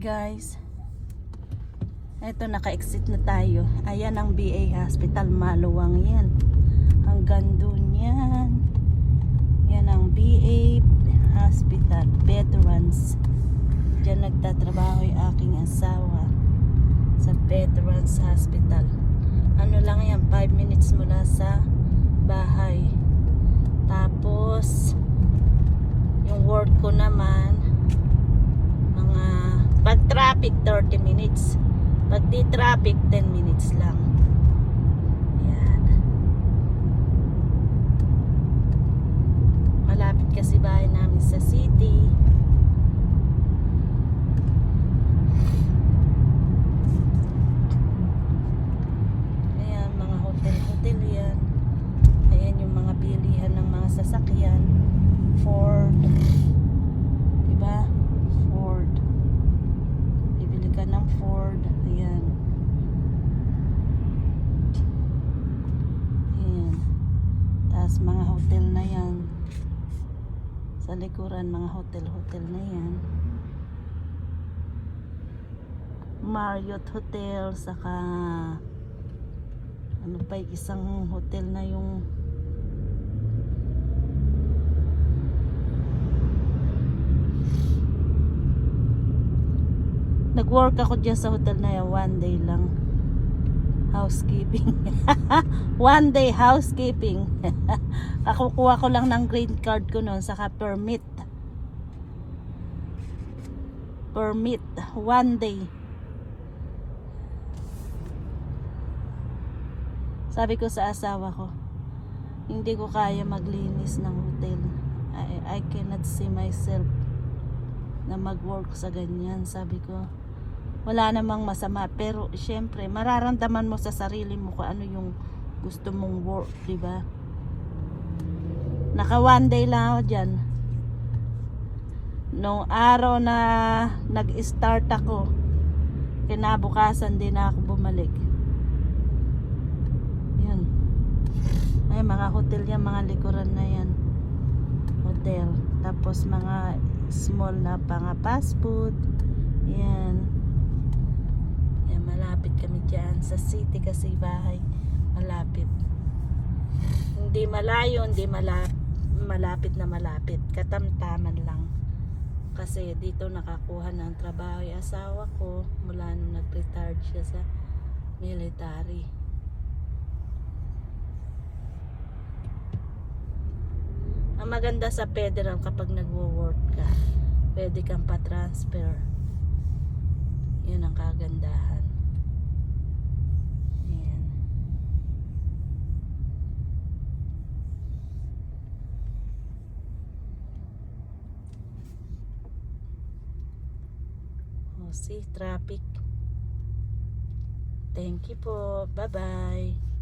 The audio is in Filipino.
Guys, eto naka-exit na tayo. Ayan ang BA Hospital, maluwang yan. Hanggang doon yan. Yan ang BA Hospital, Veterans. Diyan nagtatrabaho yung aking asawa sa Veterans Hospital. Ano lang yan, 5 minutes mula sa bahay. Tapos, yung work ko naman, traffic 30 minutes. Pag di traffic 10 minutes lang. Yan malapit kasi bahay namin sa city. Ayan mga hotel hotel yan. Ayan yung mga bilihan ng mga sasakyan. Ford diba Ford bibili ka ng Ford ayan ayan mga hotel na yan sa likuran mga hotel hotel na yan Marriott Hotel saka ano pa isang hotel na yung Nag-work ako dyan sa hotel na yan, one day lang. Housekeeping. one day housekeeping. Kakukuha ko lang ng green card ko noon, saka permit. Permit. One day. Sabi ko sa asawa ko, hindi ko kaya maglinis ng hotel. I, I cannot see myself na mag-work sa ganyan. Sabi ko, wala namang masama. Pero, syempre, mararamdaman mo sa sarili mo kung ano yung gusto mong work, di ba? Naka one day lang ako dyan. Nung araw na nag-start ako, kinabukasan din ako bumalik. Yun. Ay, mga hotel yan, mga likuran na yan. Hotel. Tapos mga small na pang fast food. Yan. Malapit kami dyan sa city kasi bahay. Malapit. Hindi malayo, hindi malapit, malapit na malapit. Katamtaman lang. Kasi dito nakakuha ng trabaho yung asawa ko mula nung nag-retired siya sa military. Ang maganda sa federal kapag nagwo-work ka, pwede kang pa-transfer. Yun ang kagandahan. Yan. Oh, see, traffic. Thank you po. Bye-bye.